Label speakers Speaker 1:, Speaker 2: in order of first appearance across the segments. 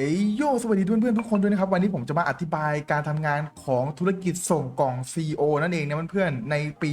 Speaker 1: เอ้ยโยสวัสดีเพื่อนๆทุกคนด้วยนะครับ วันนี้ผมจะมาอธิบายการทำงานของธุรกิจส่งกล่อง CO นั่นเองนะเพื่อนๆในปี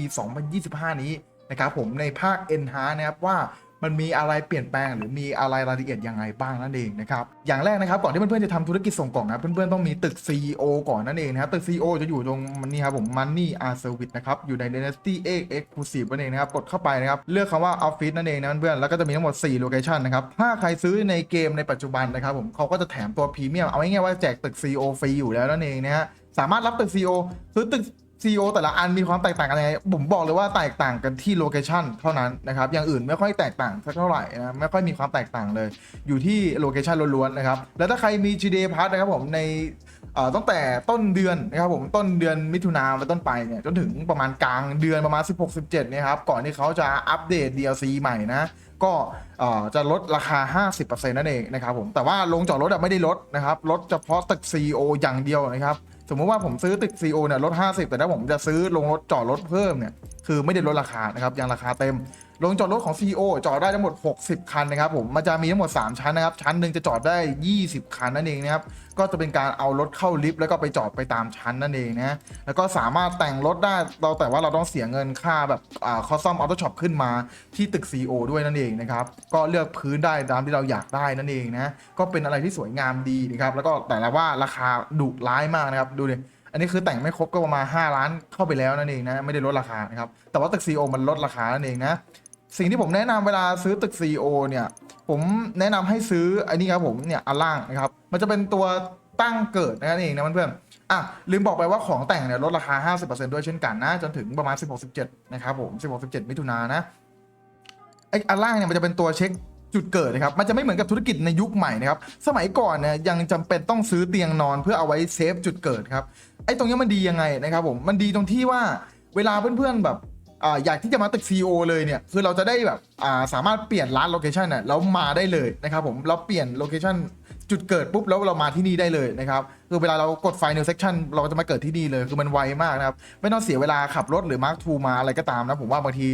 Speaker 1: 2025 นี้นะครับผมในภาค n h a นะครับว่า มันมีอะไรเปลี่ยนแปลงหรือมีอะไรรายละเอียดยังไงบ้างนั่นเองนะครับอย่างแรกนะครับก่อนที่เพื่อนๆจะทำธุรกิจส่งกล่องนะเพื่อนๆต้องมีตึก CEO ก่อนนั่นเองนะครับตึก CEO จะอยู่ตรงนี่ครับผม Money a r Service นะครับอยู่ใน Dynasty X Exclusive นั่นเองนะครับกดเข้าไปนะครับเลือกคำว่า Office นั่นเองนะเพื่อนๆแล้วก็จะมีทั้งหมด4 Location นะครับถ้าใครซื้อในเกมในปัจจุบันนะครับผมเขาก็จะแถมตัวพรีเมียมเอาง่ายๆว่าแจกตึก CEO ฟรีอยู่แล้วนั่นเองนะฮะสามารถรับตึก CEO ซื้อตึก CEO แต่ละอันมีความแตกต่างกันยังไงผมบอกเลยว่าแตกต่างกันที่โลเคชันเท่านั้นนะครับอย่างอื่นไม่ค่อยแตกต่างสักเท่าไหร่นะไม่ค่อยมีความแตกต่างเลย อยู่ที่โลเคชันล้วนๆนะครับแล้วถ้าใครมี GTA Pass นะครับผมในตั้งแต่ต้นเดือนนะครับผมต้นเดือนมิถุนาเป็นต้นไปเนี่ยจนถึงประมาณกลางเดือนประมาณ 16-17เนี่ยครับก่อนที่เขาจะอัปเดต DLC ใหม่นะก็จะลดราคา 50%นั่นเองนะครับผมแต่ว่าลงจอดรถอะไม่ได้ลดนะครับลดเฉพาะตึก CEO อย่างเดียวนะครับ สมมติว่าผมซื้อตึก CO เนี่ยลด50 แต่ถ้าผมจะซื้อลงรถจอดรถเพิ่มเนี่ยคือไม่ได้ลดราคานะครับยังราคาเต็ม ลงจอดรถของ CEO จอดได้ทั้งหมด 60 คันนะครับผมมันจะมีทั้งหมด 3 ชั้นนะครับ ชั้นหนึ่งจะจอดได้ 20 คันนั่นเองนะครับ ก็จะเป็นการเอารถเข้าลิฟต์แล้วก็ไปจอดไปตามชั้นนั่นเองนะ แล้วก็สามารถแต่งรถได้เราแต่ว่าเราต้องเสียเงินค่าแบบอ่าคอสซอมออโต้ช็อปขึ้นมาที่ตึก CEO ด้วยนั่นเองนะครับ ก็เลือกพื้นได้ตามที่เราอยากได้นั่นเองนะ ก็เป็นอะไรที่สวยงามดีนะครับ แล้วก็แต่ละว่าราคาดุร้ายมากนะครับ ดูดิอันนี้คือแต่งไม่ครบก็ประมาณ 5 ล้านเข้าไปแล้วนั่นเองนะ ไม่ได้ลดราคานะครับ แต่ว่าตึก CEO มันลดราคานั่นเองนะ สิ่งที่ผมแนะนำเวลาซื้อตึก CEO เนี่ย ผมแนะนำให้ซื้อไอันนี้ครับผมเนี่ยอันล่างนะครับ มันจะเป็นตัวตั้งเกิดนั่นเองนะเพื่อนๆอะลืมบอกไปว่าของแต่งเนี่ยลดราคา 50%ด้วยเช่นกันนะ จนถึงประมาณ 16-17 นะครับผม 16-17 มิถุนายนนะไอ้อันล่างเนี่ยมันจะเป็นตัวเช็คจุดเกิดนะครับ มันจะไม่เหมือนกับธุรกิจในยุคใหม่นะครับ สมัยก่อนเนี่ยยังจำเป็นต้องซื้อเตียงนอนเพื่อเอาไว้เซฟจุดเกิดครับ ไอ้ตรงนี้มันดียังไงนะครับผม มันดีตรงที่ว่าเวลาเพื่อนๆแบบ อ่าอยากที่จะมาตึก CEO เลยเนี่ยคือเราจะได้แบบอ่าสามารถเปลี่ยนร้านโลเคชันน่ะแล้วมาได้เลยนะครับผมเราเปลี่ยนโลเคชัน จุดเกิดปุ๊บแล้วเรามาที่นี่ได้เลยนะครับคือเวลาเรากดไฟ new section เราก็จะมาเกิดที่นี่เลยคือมันไวมากนะครับไม่ต้องเสียเวลาขับรถหรือ Mark II มาอะไรก็ตามนะผมว่าบางที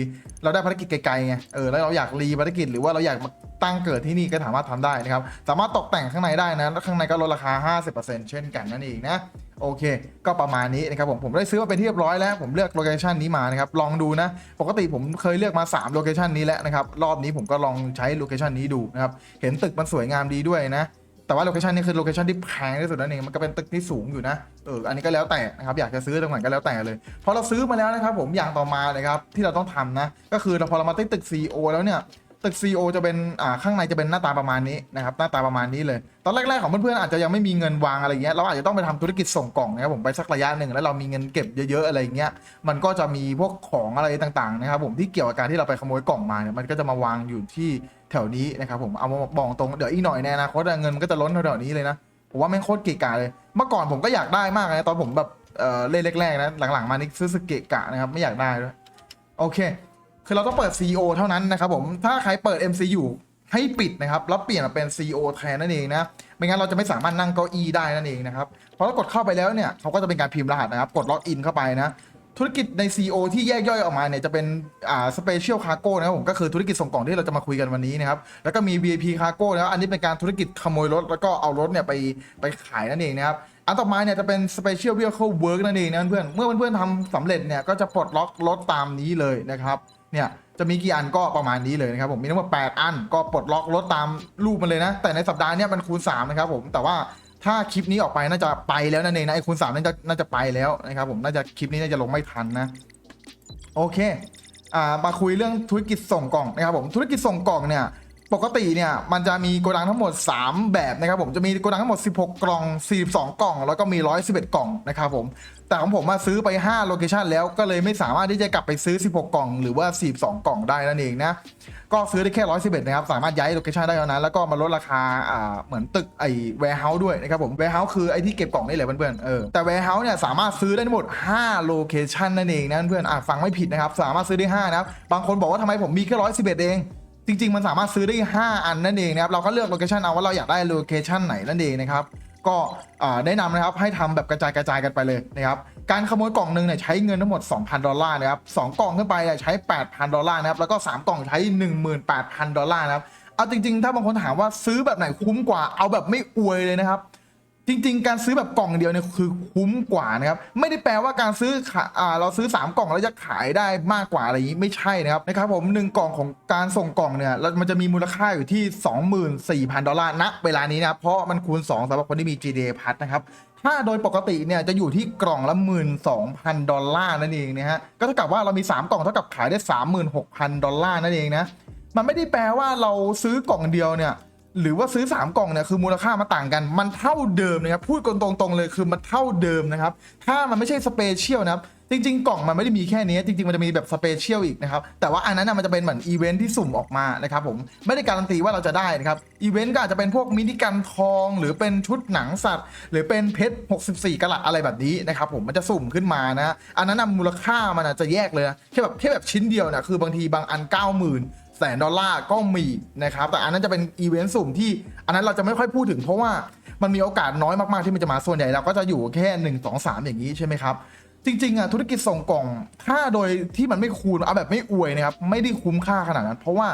Speaker 1: เราได้ภารกิจไกลๆไงเออแล้วเราอยากรีภารกิจหรือว่าเราอยากตั้งเกิดที่นี่ก็สามารถทำได้นะครับสามารถตกแต่งข้างในได้นะแล้วข้างในก็ลดราคา 50%เช่นกันนั่นเองนะโอเค ก็ประมาณนี้นะครับผมผมได้ซื้อมาเป็นที่เรียบร้อยแล้วผมเลือกโลเคชันนี้มานะครับลองดูนะปกติผมเคยเลือกมา3โลเคชันนี้แล้วนะครับรอบนี้ผมก็ลองใช้โลเคชันนี้ดูนะครับเห็นตึกมันสวยงามดีด้วยนะ แต่ว่าโลเคชันนี่คือโลเคชันที่แพงที่สุดนั่นเองมันก็เป็นตึกที่สูงอยู่นะเอออันนี้ก็แล้วแต่นะครับอยากจะซื้อตรงไหนก็แล้วแต่เลยพอเราซื้อมาแล้วนะครับผมอย่างต่อมาเลยครับที่เราต้องทำนะก็คือเราพอเรามาที่ตึก CEO แล้วเนี่ย ตึก CEO จะเป็นอ่าข้างในจะเป็นหน้าตาประมาณนี้นะครับหน้าตาประมาณนี้เลย ตอนแรกๆของเพื่อนๆอาจจะยังไม่มีเงินวางอะไรเงี้ยเราอาจจะต้องไปทำธุรกิจส่งกล่องนะครับผมไปสักระยะหนึ่งแล้วเรามีเงินเก็บเยอะๆอะไรเงี้ยมันก็จะมีพวกของอะไรต่างๆนะครับผมที่เกี่ยวกับการที่เราไปขโมยกล่องมาเนี่ยมันก็จะมาวางอยู่ที่แถวนี้นะครับผมเอามาบอกตรงเดี๋ยวอีกหน่อยในอนาคตอะเงินมันก็จะล้นแถวๆนี้เลยนะผมว่าแม่งโคตรเกะกะเลย เมื่อก่อนผมก็อยากได้มากนะตอนผมแบบเออเล่นแรกๆนะหลังๆมานี่ซื้อสเกะกะนะครับไม่อยากได้ด้วยโอเค คือเราต้องเปิด CEO เท่านั้นนะครับผมถ้าใครเปิด MCU ให้ปิดนะครับแล้วเปลี่ยนมาเป็น CEO แทนนั่นเองนะไม่งั้นเราจะไม่สามารถนั่งเก้าอี้ได้นั่นเองนะครับพอเรากดเข้าไปแล้วเนี่ยเขาก็จะเป็นการพิมพ์รหัสนะครับ กดล็อกอินเข้าไปนะธุรกิจใน CEO ที่แยกย่อยออกมาเนี่ยจะเป็นอ่า Special Cargo นะครับผมก็คือธุรกิจส่งกล่องที่เราจะมาคุยกันวันนี้นะครับแล้วก็มี VIP Cargo นะอันนี้เป็นการธุรกิจขโมยรถ แล้วก็เอารถเนี่ยไปไปขายนั่นเองนะครับอันต่อมาเนี่ยจะเป็น Special Vehicle Work นั่นเองนะเพื่อนเมื่อเพื่อนๆทำสำเร็จเนี่ยก็จะปลดล็อกรถตามนี้เลยนะครับ เนี่ยจะมีกี่อันก็ประมาณนี้เลยนะครับผมมีทั้งหมด8อันก็ปลดล็อกรถตามรูปมันเลยนะ แต่ในสัปดาห์นี้มันคูณ3นะครับผมแต่ว่าถ้าคลิปนี้ออกไปน่าจะไปแล้วนั่นเองนะไอ้คูณ3น่าจะน่าจะไปแล้วนะครับผมน่าจะคลิปนี้น่าจะลงไม่ทันนะ โอเคอ่ามาคุยเรื่องธุรกิจส่งกล่องนะครับผมธุรกิจส่งกล่องเนี่ยปกติเนี่ยมันจะมีโกดังทั้งหมด 3 แบบนะครับผมจะมีโกดังทั้งหมด 16 กล่อง 42 กล่อง แล้วก็มี 111 กล่องนะครับผม แต่ของผมมาซื้อไป5โลเคชันแล้วก็เลยไม่สามารถที่จะกลับไปซื้อ 16 กล่อง หรือว่า 42 กล่องได้นั่นเองนะ ก็ซื้อได้แค่111นะครับ สามารถย้ายโลเคชันได้เท่านั้นแล้วก็มาลดราคาอ่าเหมือนตึกไอ้ warehouse ด้วยนะครับผม warehouse คือไอ้ที่เก็บกล่องนี่แหละเพื่อนๆเออแต่ warehouse เนี่ยสามารถซื้อได้ทั้งหมด5โลเคชันนั่นเองนะเพื่อนๆอะฟังไม่ผิดนะครับ สามารถซื้อได้5นะครับบางคนบอกว่าทำไมผมมีแค่111เองจริงๆ มันสามารถซื้อได้ 5 อันนั่นเองนะครับ เราก็เลือกโลเคชันเอาว่าเราอยากได้โลเคชันไหนนั่นเองนะครับ ก็อ่าแนะนำนะครับให้ทำแบบกระจายกระจายกันไปเลยนะครับการขโมยกล่องหนึ่งเนี่ยใช้เงินทั้งหมด 2,000 ดอลลาร์นะครับสองกล่องขึ้นไปเนี่ยใช้ 8,000 ดอลลาร์นะครับแล้วก็ 3 กล่องใช้ 18,000 ดอลลาร์นะครับเอาจริงๆ ถ้าบางคนถามว่าซื้อแบบไหนคุ้มกว่าเอาแบบไม่อวยเลยนะครับ จริง ๆ การซื้อแบบกล่องเดียวเนี่ยคือคุ้มกว่านะครับ ไม่ได้แปลว่าการซื้อขาอ่าเราซื้อ 3 กล่องแล้วจะขายได้มากกว่าอะไรอย่างนี้ไม่ใช่นะครับนะครับผมหนึ่งกล่องของการส่งกล่องเนี่ยแล้วมันจะมีมูลค่าอยู่ที่ 24,000 ดอลลาร์ณเวลานี้นะเพราะมันคูณ 2สำหรับคนที่มี GTA Pass นะครับถ้าโดยปกติเนี่ยจะอยู่ที่กล่องละ12,000 ดอลลาร์นั่นเองนะฮะก็เท่ากับว่าเรามี 3 กล่องเท่ากับขายได้ 36,000 ดอลลาร์นั่นเองนะมันไม่ได้แปลว่าเราซื้อกล่องเดียวเนี่ย หรือว่าซื้อ 3 กล่องเนี่ยคือมูลค่ามันต่างกัน มันเท่าเดิมนะครับพูดกันตรงๆเลยคือมันเท่าเดิมนะครับ ถ้ามันไม่ใช่สเปเชียลนะครับจริงๆ กล่องมันไม่ได้มีแค่นี้ จริงๆ มันจะมีแบบสเปเชียลอีกนะครับ แต่ว่าอันนั้นนะมันจะเป็นเหมือนอีเวนท์ที่สุ่มออกมานะครับผมไม่ได้การันตีว่าเราจะได้นะครับอีเวนต์ก็อาจจะเป็นพวกมินิกันทอง หรือเป็นชุดหนังสัตว์ หรือเป็นเพชร 64 กะลัดอะไรแบบนี้นะครับผมมันจะสุ่มขึ้นมานะอันนั้นนะมูลค่ามันอาจจะแยกเลยนะแค่แบบแค่แบบชิ้นเดียวนะคือบางทีบางอัน 90,000 สนดอลลาร์ก็มีนะครับ แต่อันนั้นจะเป็นอีเวนต์สุ่มที่ อันนั้นเราจะไม่ค่อยพูดถึงเพราะว่ามันมีโอกาสน้อยมากๆที่มันจะมาส่วนใหญ่เราก็จะอยู่แค่ 1 2 3 อย่างนี้ใช่ไหมครับจริงๆอะธุรกิจส่งกล่อง ถ้าโดยที่มันไม่คูณเอาแบบไม่อวยนะครับไม่ได้คุ้มค่าขนาดนั้น เพราะว่า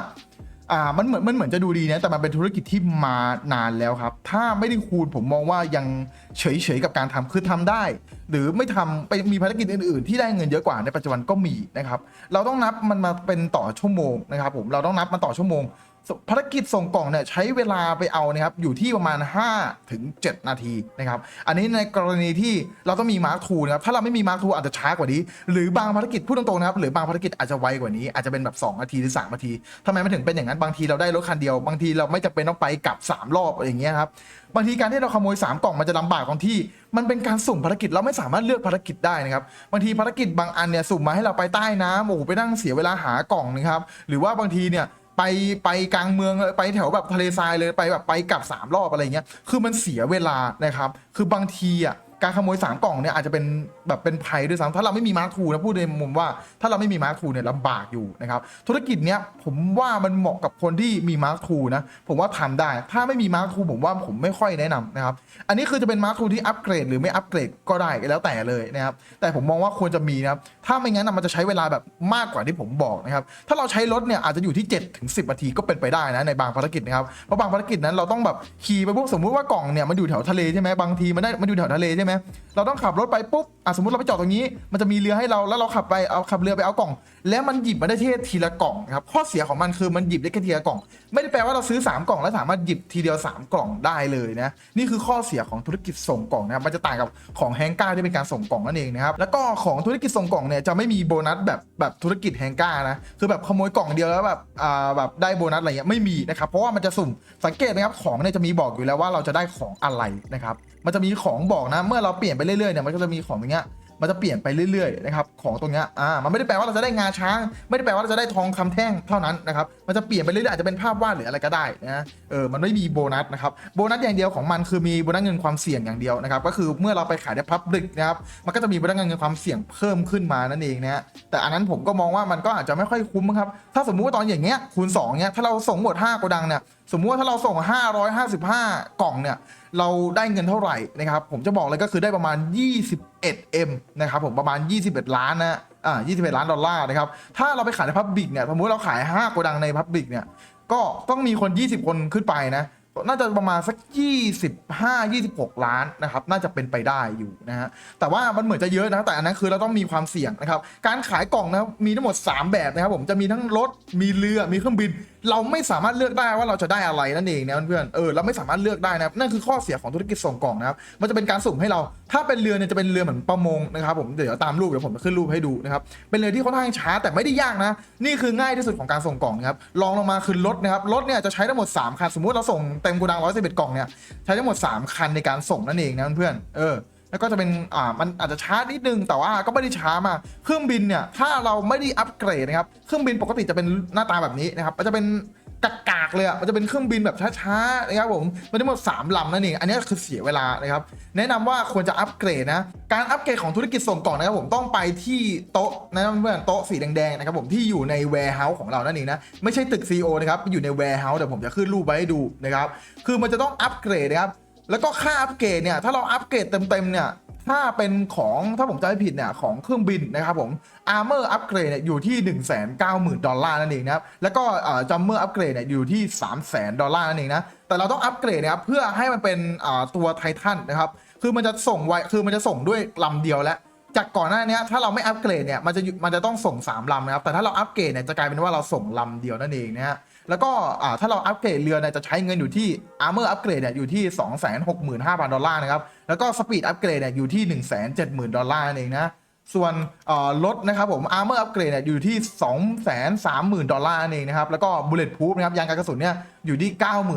Speaker 1: อ่ามันเหมือนมันเหมือนจะดูดีนะแต่มันเป็นธุรกิจที่มานานแล้วครับ ถ้าไม่ได้คูณผมมองว่ายังเฉยๆกับการทำคือทำได้ หรือไม่ทำไปมีภารกิจอื่น ๆ ที่ได้เงินเยอะกว่าในปัจจุบันก็มีนะครับ เราต้องนับมันมาเป็นต่อชั่วโมงนะครับผมเราต้องนับมันต่อชั่วโมง ภารกิจส่งกล่องเนี่ยใช้เวลาไปเอานะครับอยู่ที่ประมาณ 5 ถึง 7 นาทีนะครับอันนี้ในกรณีที่เราต้องมีมาร์คทูนะครับถ้าเราไม่มีมาร์คทูอาจจะช้ากว่านี้ หรือบางภารกิจพูดตรงๆนะครับหรือบางภารกิจอาจจะไวกว่านี้อาจจะเป็นแบบ 2 นาทีหรือ 3 นาทีทำไมมันถึงเป็นอย่างนั้นบางทีเราได้รถคันเดียว บางทีเราไม่จำเป็นต้องไปกลับ 3 รอบอะไรอย่างเงี้ยครับบางทีการที่เราขโมย 3 กล่องมันจะลำบากตรงที่ มันเป็นการสุ่มภารกิจเราไม่สามารถเลือกภารกิจได้นะครับบางทีภารกิจบางอันเนี่ยสุ่มมาให้เราไปใต้น้ำโอ้โหไปนั่งเสียเวลาหากล่องนะครับหรือว่าบางทีเนี่ย ไปไปกลางเมืองไปแถวแบบทะเลทรายเลยไปแบบไปกลับ3รอบอะไรเงี้ยคือมันเสียเวลานะครับ คือบางทีอะ การขโมย3กล่องเนี่ยอาจจะเป็นแบบเป็นภัยด้วยซ้ำถ้าเราไม่มีมาร์คทูนะพูดในมุมว่าถ้าเราไม่มีมาร์คทูเนี่ยลำบากอยู่นะครับธุรกิจเนี้ยผมว่ามันเหมาะกับคนที่มีมาร์คทูนะผมว่าทำได้ ถ้าไม่มีมาร์คทูผมว่าผมไม่ค่อยแนะนำนะครับอันนี้คือจะเป็นมาร์คทูที่อัปเกรดหรือไม่อัปเกรดก็ได้แล้วแต่เลยนะครับแต่ผมมองว่าควรจะมีนะครับถ้าไม่งั้นมันจะใช้เวลาแบบมากกว่าที่ผมบอกนะครับถ้าเราใช้รถเนี่ยอาจจะอยู่ที่7ถึง10นาทีก็เป็นไปได้นะในบางภารกิจนะครับเพราะบางภารกิจนั้นเราต้องแบบขี่ไปปุ๊บสมมุติว่ากล่องเนี่ยมันอยู่แถวทะเลใช่ไหมบางทีมันได้มันอยู่แถวทะเลใช่ไหมเราต้องขับรถไปปุ๊บอะสมมติเราไปจอดตรงนี้ มันจะมีเรือให้เราแล้วเราขับไปเอาขับเรือไปเอากล่อง แล้วมันหยิบมาได้แค่ทีละกล่องครับข้อเสียของมันคือมันหยิบได้แค่ทีละกล่อง ไม่ได้แปลว่าเราซื้อ 3 กล่องแล้วสามารถหยิบทีเดียว 3 กล่องได้เลยนะนี่คือข้อเสียของธุรกิจส่งกล่องนะครับมันจะต่างกับของแฮงก้าที่เป็นการส่งกล่องนั่นเองนะครับแล้วก็ของธุรกิจส่งกล่องเนี่ยจะไม่มีโบนัสแบบแบบธุรกิจแฮงก้านะคือแบบขโมยกล่องเดียวแล้วแบบอ่าแบบได้โบนัสอะไรเงี้ยไม่มีนะครับเพราะว่ามันจะสุ่มสังเกตนะครับของเนี่ยจะมีบอกอยู่แล้วว่าเราจะได้ของอะไรนะครับมันจะมีของบอกนะ เมื่อเราเปลี่ยนไปเรื่อยๆเนี่ยมันก็จะมีของอย่างเงี้ยมันจะเปลี่ยนไปเรื่อยๆนะครับของตรงเนี้ยอ่ามันไม่ได้แปลว่าเราจะได้งาช้าง ไม่ได้แปลว่าเราจะได้ทองคำแท่งเท่านั้นนะครับมันจะเปลี่ยนไปเรื่อยๆอาจจะเป็นภาพวาดหรืออะไรก็ได้นะเออมันไม่มีโบนัสนะครับโบนัสอย่างเดียวของมันคือมีโบนัสเงินความเสี่ยงอย่างเดียวนะครับก็คือเมื่อเราไปขายในพับลิกนะครับมันก็จะมีโบนัสเงินความเสี่ยงเพิ่มขึ้นมานั่นเองนะฮะแต่อันนั้นผมก็มองว่ามันก็อาจจะไม่ค่อยคุ้มครับถ้าสมมุติว่าตอนอย่างเงี้ยคูณ2เนี้ยถ้าเราส่งหมด5โกดังเนี่ยสมมุติว่าถ้าเราส่ง 555 กล่องเนี่ย เราได้เงินเท่าไหร่นะครับผมจะบอกเลยก็คือได้ประมาณ 21M นะครับผมประมาณ 21 ล้านนะอ่า21 ล้านดอลลาร์นะครับถ้าเราไปขายในพับบิกเนี่ยสมมติเราขาย5โกดังในพับบิกเนี่ยก็ต้องมีคน 20 คนขึ้นไปนะน่าจะประมาณสัก 25 26 ล้านนะครับ น่าจะเป็นไปได้อยู่นะฮะ แต่ว่ามันเหมือนจะเยอะนะ แต่อันนั้นคือเราต้องมีความเสี่ยงนะครับ การขายกล่องนะครับ มีทั้งหมด 3 แบบนะครับผม จะมีทั้งรถ มีเรือ มีเครื่องบินเราไม่สามารถเลือกได้ว่าเราจะได้อะไรนั่นเองนะเพื่อนเออเราไม่สามารถเลือกได้นะครับนั่นคือข้อเสียของธุรกิจส่งกล่องนะครับมันจะเป็นการสุ่มให้เรา ถ้าเป็นเรือเนี่ยจะเป็นเรือเหมือนประมงนะครับผมเดี๋ยวตามรูปเดี๋ยวผมจะขึ้นรูปให้ดูนะครับเป็นเรือที่ค่อนข้างช้าแต่ไม่ได้ยากนะ นี่คือง่ายที่สุดของการส่งกล่องนะครับรองลงมาคือรถนะครับรถเนี่ยจะใช้ทั้งหมด3คันสมมุติเราส่งเต็มโกดัง111กล่องเนี่ยใช้ทั้งหมด 3 คันในการส่งนั่นเองนะเพื่อนเออ แล้วก็จะเป็นอ่ามันอาจจะช้านิดนึงแต่ว่าก็ไม่ได้ช้ามากเครื่องบินเนี่ยถ้าเราไม่ได้อัปเกรดนะครับเครื่องบินปกติจะเป็นหน้าตาแบบนี้นะครับมันจะเป็นกากๆเลยอะ มันจะเป็นเครื่องบินแบบช้าๆนะครับผม มันทั้งหมด3ลำนั่นเอง อันนี้คือเสียเวลานะครับ แนะนำว่าควรจะอัปเกรดนะ การอัปเกรดของธุรกิจส่งกล่องนะครับผมต้องไปที่โต๊ะนะเพื่อนๆโต๊ะสีแดงๆนะครับผมที่อยู่ใน warehouse ของเรานั่นเองนะ ไม่ใช่ตึก CEO นะครับ อยู่ใน warehouse เดี๋ยวผมจะขึ้นรูปไว้ให้ดูนะครับ คือมันจะต้องอัปเกรดนะครับ แล้วก็ค่าอัปเกรดเนี่ย ถ้าเราอัปเกรดเต็มๆเนี่ย ถ้าเป็นของถ้าผมจำไม่ผิดเนี่ยของเครื่องบินนะครับผม Armor Upgrade เนี่ยอยู่ที่ 190,000 ดอลลาร์นั่นเองนะครับ แล้วก็จัมเมอร์อัปเกรดเนี่ยอยู่ที่ 300,000 ดอลลาร์นั่นเองนะ แต่เราต้องอัปเกรดนะครับเพื่อให้มันเป็นตัวไททันนะครับ คือมันจะส่งไวคือมันจะส่งด้วยลำเดียวแล้วจากก่อนหน้านี้ถ้าเราไม่อัปเกรดเนี่ยมันจะมันจะต้องส่ง 3 ลำนะครับ แต่ถ้าเราอัปเกรดเนี่ยจะกลายเป็นว่าเราส่งลำเดียวนั่นเองนะฮะ แล้วก็ถ้าเราอัปเกรดเรือเนี่ยจะใช้เงินอยู่ที่อาร์เมอร์อัปเนี่ยอยู่ที่ 265,000 ดอลลาร์นะครับ แล้วก็สปีดอัปเนี่ยอยู่ที่ 170,000 ดอลลาร์นั่นเองนะ ส่วนรถนะครับผม Armor Upgrade เนี่ยอยู่ที่ 230,000 ดอลลาร์นั่นเองนะครับ แล้วก็ Bullet Proof นะครับยางกันกระสุนเนี่ยอยู่ที่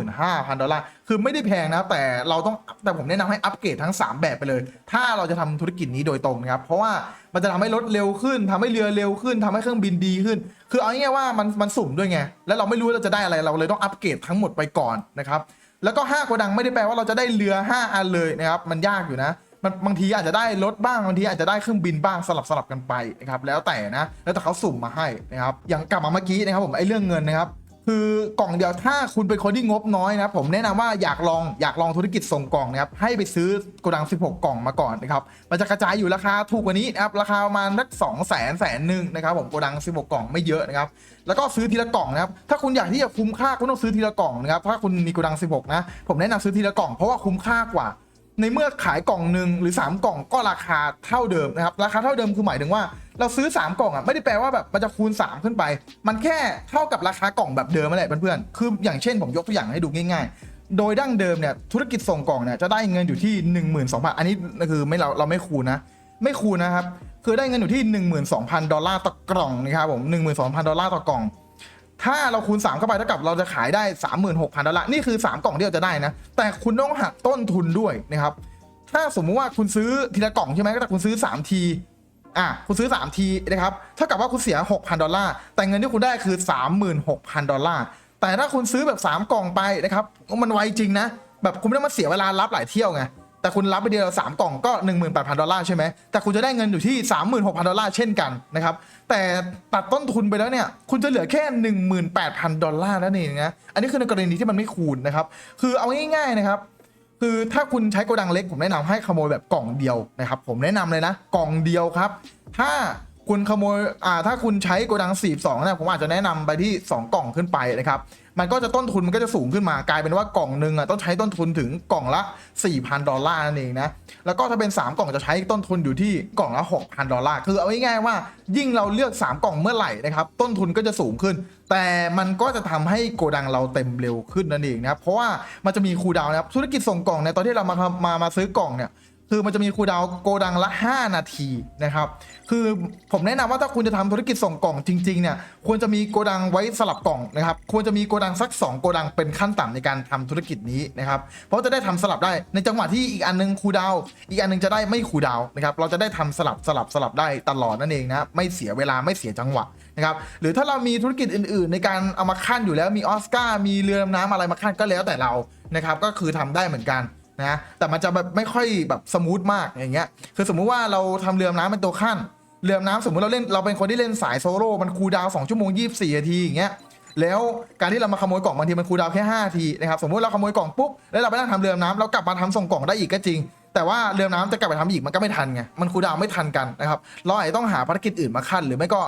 Speaker 1: 95,000 ดอลลาร์ คือไม่ได้แพงนะแต่เราต้องแต่ผมแนะนำให้อัปเกรดทั้ง 3 แบบไปเลย ถ้าเราจะทำธุรกิจนี้โดยตรงนะครับ เพราะว่ามันจะทำให้รถเร็วขึ้นทำให้เรือเร็วขึ้นทำให้เครื่องบินดีขึ้น คือเอาง่ายๆว่ามันมันสุ่มด้วยไง แล้วเราไม่รู้ว่าเราจะได้อะไรเราเลยต้องอัปเกรดทั้งหมดไปก่อนนะครับแล้วก็5โกดังไม่ได้แปลว่าเราจะได้เรือ 5 อันเลยนะครับมันยากอยู่นะ มันบางทีอาจจะได้รถบ้างบางทีอาจจะได้เครื่องบินบ้างสลับสลับกันไปนะครับแล้วแต่นะแล้วแต่เขาสุ่มมาให้นะครับอย่างกลับมาเมื่อกี้นะครับผมไอ้เรื่องเงินนะครับคือกล่องเดียวถ้าคุณเป็นคนที่งบน้อยนะครับผมแนะนำว่าอยากลองอยากลองธุรกิจส่งกล่องนะครับให้ไปซื้อโกดัง 16 กล่องมาก่อนนะครับมันจะกระจายอยู่ราคาถูกกว่านี้นะครับราคาประมาณสักสองแสนแสนหนึ่งนะครับผมโกดัง 16 กล่องไม่เยอะนะครับแล้วก็ซื้อทีละกล่องนะครับถ้าคุณอยากที่จะคุ้มค่าคุณต้องซื้อทีละกล่องนะครับถ้าคุณมีโกดัง 16 นะผมแนะนำซื้อทีละกล่องเพราะว่าคุ้มค่ากว่า ในเมื่อขายกล่องหนึ่งหรือ 3 กล่องก็ราคาเท่าเดิมนะครับ ราคาเท่าเดิมคือหมายถึงว่า เราซื้อ 3 กล่องอะไม่ได้แปลว่าแบบมันจะคูณ 3 ขึ้นไป มันแค่เท่ากับราคากล่องแบบเดิมนั่นแหละเพื่อนๆคืออย่างเช่นผมยกตัวอย่างให้ดูง่ายๆ โดยดั้งเดิมเนี่ยธุรกิจส่งกล่องเนี่ยจะได้เงินอยู่ที่ 12,000อันนี้คือไม่เราเราไม่คูณนะ ไม่คูณนะครับคือได้เงินอยู่ที่ 12,000 ดอลลาร์ต่อกล่องนะครับผม12,000 ดอลลาร์ต่อกล่อง ถ้าเราคูณ 3 เข้าไปเท่ากับเราจะขายได้ 36,000ดอลลาร์นี่คือ 3 กล่องที่เราจะได้นะ แต่คุณต้องหักต้นทุนด้วยนะครับ ถ้าสมมุติว่าคุณซื้อทีละกล่องใช่ไหมก็แต่คุณซื้อ3ทีอะคุณซื้อ 3 ทีนะครับเท่ากับว่าคุณเสีย 6,000 ดอลลาร์แต่เงินที่คุณได้คือ 36,000 ดอลลาร์แต่ถ้าคุณซื้อแบบ 3 กล่องไปนะครับมันไวจริงนะแบบคุณไม่ต้องมาเสียเวลารับหลายเที่ยวไง แต่คุณรับไปเดียวสามกล่องก็ 18,000 ดอลลาร์ใช่ไหมแต่คุณจะได้เงินอยู่ที่ 36,000 ดอลลาร์เช่นกันนะครับ แต่ตัดต้นทุนไปแล้วเนี่ย คุณจะเหลือแค่ 18,000 ดอลลาร์นั่นเองนะ อันนี้คือในกรณีที่มันไม่คูณนะครับ คือเอาง่ายๆนะครับ คือถ้าคุณใช้โกดังเล็กผมแนะนำให้ขโมยแบบกล่องเดียวนะครับ ผมแนะนำเลยนะ กล่องเดียวครับ ถ้า คุณขโมยอ่าถ้าคุณใช้โกดัง42นะผมอาจจะแนะนำไปที่ 2 กล่องขึ้นไปนะครับ มันก็จะต้นทุนมันก็จะสูงขึ้นมากลายเป็นว่ากล่องหนึ่งอะต้องใช้ต้นทุนถึงกล่องละ 4,000 ดอลลาร์นั่นเองนะ แล้วก็ถ้าเป็น 3 กล่องจะใช้ต้นทุนอยู่ที่กล่องละ 6,000 ดอลลาร์ คือเอาง่ายๆว่ายิ่งเราเลือก 3 กล่องเมื่อไหร่นะครับต้นทุนก็จะสูงขึ้น แต่มันก็จะทำให้โกดังเราเต็มเร็วขึ้นนั่นเองนะเพราะว่ามันจะมีคูดาวน์นะครับธุรกิจส่งกล่องเนี่ยตอนที่เรามามามาซื้อกล่องเนี่ย คือมันจะมีคูดาวโกดังละ 5 นาทีนะครับ คือผมแนะนำว่าถ้าคุณจะทำธุรกิจส่งกล่องจริง ๆ เนี่ย ควรจะมีโกดังไว้สลับกล่องนะครับ ควรจะมีโกดังสัก 2 โกดังเป็นขั้นต่ำในการทำธุรกิจนี้นะครับ เพราะจะได้ทำสลับได้ ในจังหวะที่อีกอันนึงคูดาว อีกอันนึงจะได้ไม่คูดาวนะครับ เราจะได้ทำสลับสลับสลับได้ตลอดนั่นเองนะ ไม่เสียเวลาไม่เสียจังหวะนะครับ หรือถ้าเรามีธุรกิจอื่น ๆ ในการเอามาขั้นอยู่แล้ว มีออสการ์ มีเรือดำน้ำอะไรมาขั้นก็แล้วแต่เรา นะครับ ก็คือทำได้เหมือนกัน นะแต่มันจะแบบไม่ค่อยแบบสมูทมากอย่างเงี้ยคือสมมุติว่าเราทำเรือน้ำเป็นตัวขั้นเรือน้ำสมมติเราเล่นเราเป็นคนที่เล่นสายโซโล่มันคูดาวน์2ชั่วโมง24นาทีอย่างเงี้ยแล้วการที่เรามาขโมยกล่องบางทีมันคูดาวแค่5ทีนะครับสมมติเราขโมยกล่องปุ๊บแล้วเราไปนั่งทำเรือน้ำเรากลับมาทำส่งกล่องได้อีกก็จริง แต่ว่าเรือน้ำจะกลับไปทำอีกมันก็ไม่ทันไงมันคูดาวไม่ทันกันนะครับเราอาจจะต้องหาภารกิจอื่นมาขั้นหรือไม่ก็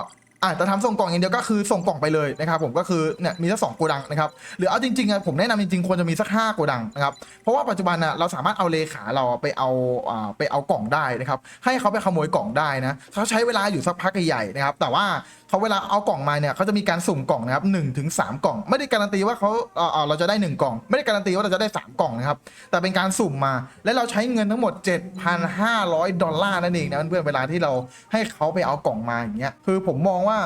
Speaker 1: อาจจะทำส่งกล่องอย่างเดียวก็คือส่งกล่องไปเลยนะครับผมก็คือเนี่ยมีสักสองโกดังนะครับหรือเอาจริงๆอะผมแนะนำจริงๆควรจะมีสักห้าโกดังนะครับเพราะว่าปัจจุบันน่ะเราสามารถเอาเลขาเราไปเอาอ่าไปเอากล่องได้นะครับให้เขาไปขโมยกล่องได้นะเขาใช้เวลาอยู่สักพักใหญ่ๆนะครับแต่ว่าเขาเวลาเอากล่องมาเนี่ยเขาจะมีการสุ่มกล่องนะครับหนึ่งถึงสามกล่อง ไม่ได้การันตีว่าเขาเออเราจะได้หนึ่งกล่อง ไม่ได้การันตีว่าเราจะได้สามกล่องนะครับแต่เป็นการสุ่มมาและเราใช้เงินทั้งหมด 7,500 ดอลลาร์นั่นเองนะเพื่อนเวลาที่เราให้เขาไปเอากล่องมาอย่างเงี้ยคือผมมองว่า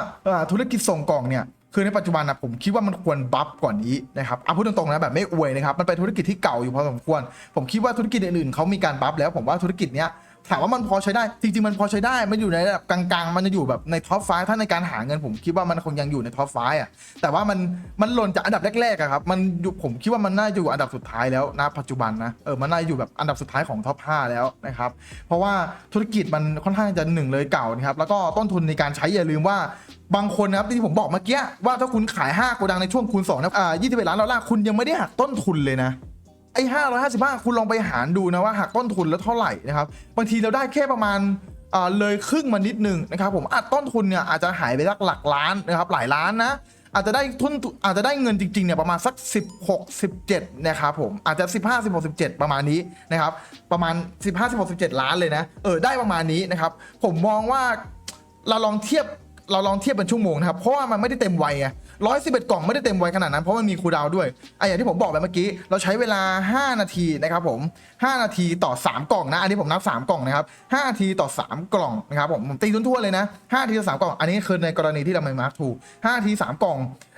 Speaker 1: ธุรกิจส่งกล่องเนี่ยคือในปัจจุบันนะผมคิดว่ามันควรบัฟกว่านี้นะครับเอาพูดตรงๆนะแบบไม่อวยนะครับมันเป็นธุรกิจที่เก่าอยู่พอสมควร ผมคิดว่าธุรกิจอื่นๆเขามีการบัฟแล้วผมว่าธุรกิจเนี้ย ถามว่ามันพอใช้ได้ จริง ๆ มันพอใช้ได้ มันอยู่ในระดับกลางๆ มันจะอยู่แบบในท็อปไฟถ้าในการหาเงินผมคิดว่ามันคงยังอยู่ในท็อปไฟอะ แต่ว่ามันมันหล่นจากอันดับแรกๆอะครับ มันอยู่ผมคิดว่ามันน่าจะอยู่อันดับสุดท้ายแล้วนะปัจจุบันนะ เออ มันน่าจะอยู่แบบอันดับสุดท้ายของท็อป5แล้วนะครับ เพราะว่าธุรกิจมันค่อนข้างจะหนึ่งเลยเก่านะครับ แล้วก็ต้นทุนในการใช้อย่าลืมว่าบางคนนะครับที่ผมบอกเมื่อกี้ว่าถ้าคุณขาย5โกดังในช่วงคูณ2นะอ่า21ล้านดอลลาร์คุณยังไม่ได้หักต้นทุนเลยนะ ไอ้ห้าร้อยห้าสิบห้าคุณลองไปหารดูนะว่าหักต้นทุนแล้วเท่าไหร่นะครับบางทีเราได้แค่ประมาณเลยครึ่งมานิดนึงนะครับผมอัดต้นทุนเนี่ยอาจจะหายไปสักหลักล้านนะครับหลายล้านนะอาจจะได้ทุนอาจจะได้เงินจริงๆเนี่ยประมาณสัก 16 17นะครับผมอาจจะ 15 16 17 ประมาณนี้นะครับประมาณ 15 16 17 ล้านเลยนะเออได้ประมาณนี้นะครับผมมองว่าเราลองเทียบ เราลองเทียบเป็นชั่วโมงนะครับ เพราะว่ามันไม่ได้เต็มวัยไงร้อยสิบเอ็ดกล่องไม่ได้เต็มวัยขนาดนั้น เพราะมันมีคูลดาวด้วยไออย่างที่ผมบอกไปเมื่อกี้ เราใช้เวลา 5 นาทีนะครับผม 5 นาทีต่อ 3 กล่องนะ อันนี้ผมนับ 3 กล่องนะครับ5นาทีต่อ 3 กล่องนะครับผมตีทุ่นๆเลยนะ5นาทีต่อ3กล่อง อันนี้คือในกรณีที่เราไม่มาร์คถูก5นาที 3 กล่อง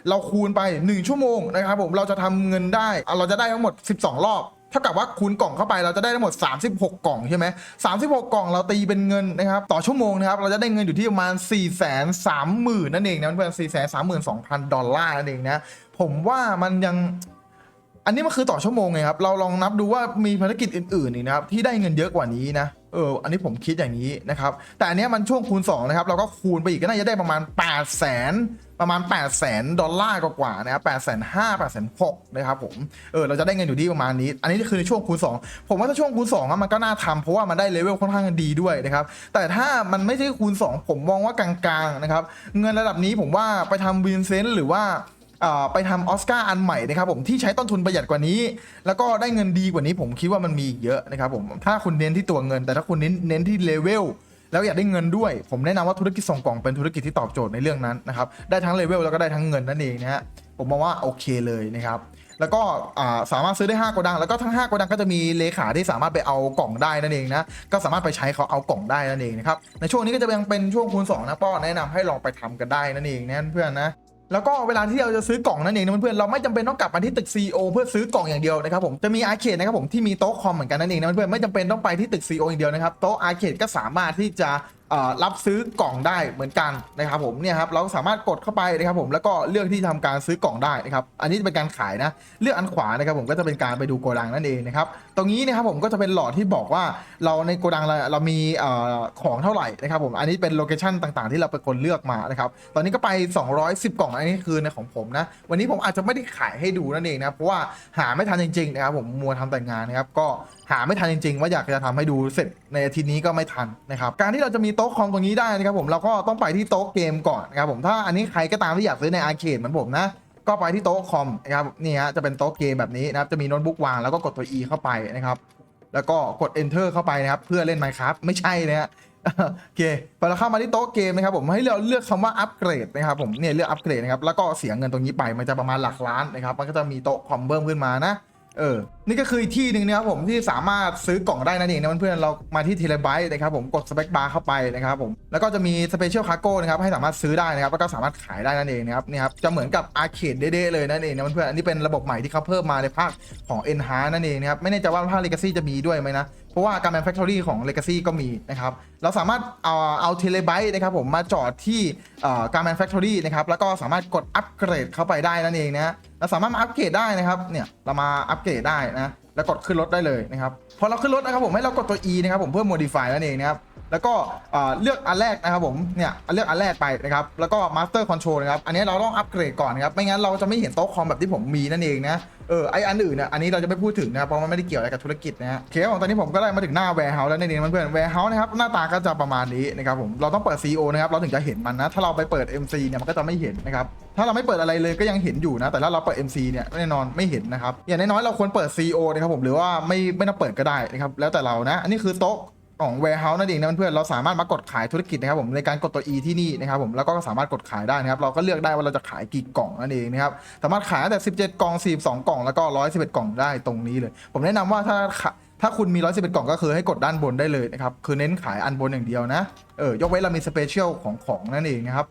Speaker 1: เราคูณไป 1 ชั่วโมงนะครับผม เราจะทำเงินได้อะเราจะได้ทั้งหมด 12 รอบ เท่ากับว่าคูณกล่องเข้าไปเราจะได้ทั้งหมด 36 กล่องใช่ไหม36 กล่องเราตีเป็นเงินนะครับต่อชั่วโมงนะครับเราจะได้เงินอยู่ที่ประมาณ 4 3 0 0 0 0นั่นเองนะเพื่อน4 3 2 0 0 0 ดอลลาร์นั่นเองนะผมว่ามันยัง อันนี้มันคือต่อชั่วโมงไงครับ เราลองนับดูว่ามีภารกิจอื่นๆอีกนะครับที่ได้เงินเยอะกว่านี้นะ เออ อันนี้ผมคิดอย่างนี้นะครับ แต่อันนี้มันช่วงคูณ2นะครับ เราก็คูณไปอีกก็น่าจะได้ประมาณ 8 0 0แสนประมาณ 8 0 0แสนดอลลาร์กว่าๆนะครับ8 5 0 0 0 8 6 0 0นหกนะครับผม เออ เราจะได้เงินอยู่ที่ประมาณนี้ อันนี้คือในช่วงคูณ 2 ผมว่าถ้าช่วงคูณ2อะมันก็น่าทำเพราะว่ามันได้เลเวลค่อนข้างดีด้วยนะครับ แต่ถ้ามันไม่ใช่คูณ 2 ผมมองว่ากลางๆนะครับ เงินระดับนี้ผมว่าไปทำวินเซนต์หรือว่า ไปทำออสการ์อันใหม่นะครับผมที่ใช้ต้นทุนประหยัดกว่านี้ แล้วก็ได้เงินดีกว่านี้ผมคิดว่ามันมีเยอะนะครับผมถ้าคุณเน้นที่ตัวเงิน แต่ถ้าคุณเน้นเน้นที่เลเวลแล้วอยากได้เงินด้วย ผมแนะนำว่าธุรกิจส่งกล่องเป็นธุรกิจที่ตอบโจทย์ในเรื่องนั้นนะครับได้ทั้งเลเวลแล้วก็ได้ทั้งเงินนั่นเองนะฮะผมมองว่าโอเคเลยนะครับแล้วก็สามารถซื้อได้5โกดัง แล้วก็ทั้ง5โกดังก็จะมีเลขาที่สามารถไปเอากล่องได้นั่นเองนะก็สามารถไปใช้เขาเอากล่องได้นั่นเองนะครับในช่วงนี้ก็จะยังเป็นช่วงคูณ2นะป้อแนะนำให้ลองไปทำกันได้นั่นเองนะเพื่อนนะ แล้วก็เวลาที่เราจะซื้อกล่องนั่นเองนะเพื่อนๆเราไม่จำเป็นต้องกลับมาที่ตึก CEO เพื่อซื้อกล่องอย่างเดียวนะครับผมจะมีอาร์เคดนะครับผมที่มีโต๊ะคอมเหมือนกันนั่นเองนะเพื่อนๆไม่จำเป็นต้องไปที่ตึก CEO อย่างเดียวนะครับโต๊ะอาร์เคดก็สามารถที่จะ รับซื้อกล่องได้เหมือนกันนะครับผมเนี่ยครับเราสามารถกดเข้าไปนะครับผมแล้วก็เลือกที่ทำการซื้อกล่องได้นะครับอันนี้จะเป็นการขายนะ เลือกอันขวานะครับผมก็จะเป็นการไปดูโกดังนั่นเองนะครับตรงนี้นะครับผมก็จะเป็นหลอดที่บอกว่าเราในโกดังเราเรามีของเท่าไหร่นะครับผมอันนี้เป็นโลเคชันต่างๆ ที่เราเป็นคนเลือกมานะครับตอนนี้ก็ไป 210 กล่องอันนี้คือในของผมนะวันนี้ผมอาจจะไม่ได้ขายให้ดูนั่นเองนะเพราะว่าหาไม่ทันจริงๆนะครับผมมัวทำแต่งานนะครับก็หาไม่ทันจริงๆ ว่าอยากจะทำให้ดูเสร็จในอาทิตย์นี้ก็ไม่ทันนะครับการที่เราจะมีต๊ะคอมตรงนี้ได้นะครับผมเราก็ต้องไปที่โต๊ะเกมก่อนนะครับผมถ้าอันนี้ใครก็ตามที่อยากซื้อในอาร์เคดเหมือนผมนะก็ไปที่โต๊ะคอมนะครับนี่ฮะจะเป็นโต๊ะเกมแบบนี้นะครับจะมีโน้ตบุ๊กวางแล้วก็กดตัว E เข้าไปนะครับแล้วก็กด Enter เข้าไปนะครับเพื่อเล่น Minecraft ไม่ใช่นะฮะโอเคพอเราเข้ามาที่โต๊ะเกมนะครับผมให้เราเลือกคำว่าอัปเกรดนะครับผมเนี่ยเลือกอัปเกรดนะครับแล้วก็เสียเงินตรงนี้ไปมันจะประมาณหลักล้านนะครับมันก็จะมีโต๊ะคอมเพิ่มขึ้นมานะเออนี่ก็คืออีกที่หนึ่งนะครับผมที่สามารถซื้อกล่องได้นั่นเองนะเพื่อนๆเรามาที่เทเลไบต์นะครับผมกดสเปคบาร์เข้าไปนะครับผมแล้วก็จะมีสเปเชียลคาร์โก้นะครับให้สามารถซื้อได้นะครับแล้วก็สามารถขายได้นั่นเองนะครับนี่ครับจะเหมือนกับอาร์เคดเด้ๆเลยนั่นเองนะเพื่อนๆอันนี้เป็นระบบใหม่ที่เขาเพิ่มมาในภาคของ e n h a n นั่นเองนะครับไม่แน่ใจว่าภาค Legacy จะมีด้วยไหมนะเพราะว่าการ Man Factory ของ Legacy ก็มีนะครับเราสามารถเอาเอาเทเลไบต์นะครับผมมาจอดที่การ Man Factory นะครับแล้วก็สามารถกดอัปเกรดเข้าไปได้นั่นเองนะเราสามารถมาอัปเกรดได้นะครับเนี่ยเรามาอัปเกรดได้นะ แล้วกดขึ้นรถได้เลยนะครับพอเราขึ้นรถนะครับผมให้เรากดตัว E นะครับผมเพื่อ modify นั่นเองนะครับ แล้วก็เลือกอันแรกนะครับผมเนี่ยเลือกอันแรกไปนะครับแล้วก็ master control นะครับอันนี้เราต้องอัปเกรดก่อนนะครับไม่งั้นเราจะไม่เห็นโต๊ะคอมแบบที่ผมมีนั่นเองนะเออไออันอื่นเนี่ยอันนี้เราจะไม่พูดถึงนะครับเพราะมันไม่ได้เกี่ยวอะไรกับธุรกิจนะฮะโอเคครับผมตอนนี้ผมก็ได้มาถึงหน้า warehouse แล้วนั่นเองเพื่อน warehouse นะครับหน้าตาก็จะประมาณนี้นะครับผมเราต้องเปิด CEO นะครับเราถึงจะเห็นมันนะถ้าเราไปเปิด MC เนี่ยมันก็จะไม่เห็นนะครับถ้าเราไม่เปิดอะไรเลยก็ยังเห็นอยู่นะ แต่ถ้าเราเปิด MC เนี่ยแน่นอนไม่เห็นนะครับอย่างน้อยๆเราควรเปิด CEO นะครับผมหรือว่าไม่ไม่ต้องเปิดก็ได้นะครับแล้วแต่เรานะอันนี้คือโต๊ะ ของ warehouse นั่นเองนะเพื่อนเราสามารถมากดขายธุรกิจนะครับผมในการกดตัว E ที่นี่นะครับผมแล้วก็สามารถกดขายได้นะครับเราก็เลือกได้ว่าเราจะขายกี่กล่องนั่นเองนะครับสามารถขายตั้งแต่ 17 กล่อง 42 กล่องแล้วก็ 111 กล่องได้ตรงนี้เลย ผมแนะนำว่าถ้าถ้าคุณมี 111 กล่องก็คือให้กดด้านบนได้เลยนะครับคือเน้นขายอันบนอย่างเดียวนะเออยกเว้นเรามีสเปเชียลของของนั่นเองนะครับ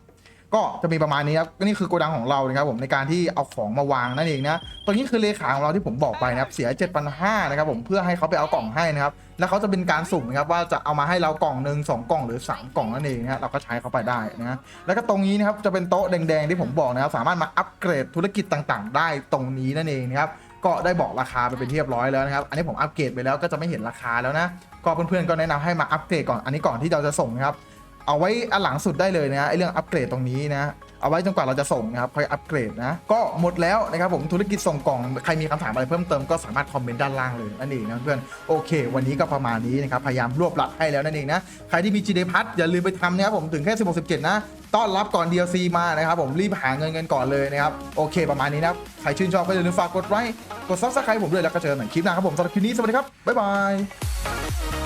Speaker 1: ก็จะมีประมาณนี้ครับนี่คือโกดังของเรานะครับผมในการที่เอาของมาวางนั่นเองนะตรงนี้คือเลขาของเราที่ผมบอกไปนะครับเสีย7,500นะครับผมเพื่อให้เขาไปเอากล่องให้นะครับ แล้วเขาจะเป็นการสุ่มนะครับว่าจะเอามาให้เรากล่องหนึ่งสองกล่องหรือ3กล่องนั่นเองนะฮะเราก็ใช้เขาไปได้นะแล้วก็ตรงนี้นะครับจะเป็นโต๊ะแดงๆที่ผมบอกนะครับสามารถมาอัปเกรดธุรกิจต่างๆ ได้ตรงนี้นั่นเองนะครับก็ได้บอกราคาไปเป็นที่เรียบร้อยแล้วนะครับ อันนี้ผมอัปเกรดไปแล้วก็จะไม่เห็นราคาแล้วนะ ก็เพื่อนๆก็แนะนำให้มาอัปเกรดก่อน อันนี้ก่อนที่เราจะส่งนะครับ เอาไว้อันหลังสุดได้เลยนะไอเรื่องอัปเกรดตรงนี้นะเอาไว้จนกว่าเราจะส่งนะครับค่อยอัปเกรดนะก็หมดแล้วนะครับผมธุรกิจส่งกล่องใครมีคำถามอะไรเพิ่มเติมก็สามารถคอมเมนต์ด้านล่างเลยนั่นเองนะเพื่อนโอเค วันนี้ก็ประมาณนี้นะครับพยายามรวบรัดให้แล้วนั่นเองนะใครที่มี GD พัทอย่าลืมไปทำนะครับผมถึงแค่16 17นะต้อนรับก่อน DLC มานะครับผมรีบหาเงินกันก่อนเลยนะครับโอเค ประมาณนี้นะใครชื่นชอบก็อย่าลืมฝากกดไลค์กด Subscribe ผมด้วยแล้วก็เจอกันใหม่คลิปหน้าครับผมสำหรับคลิปนี้สวัสดีครับบ๊ายบาย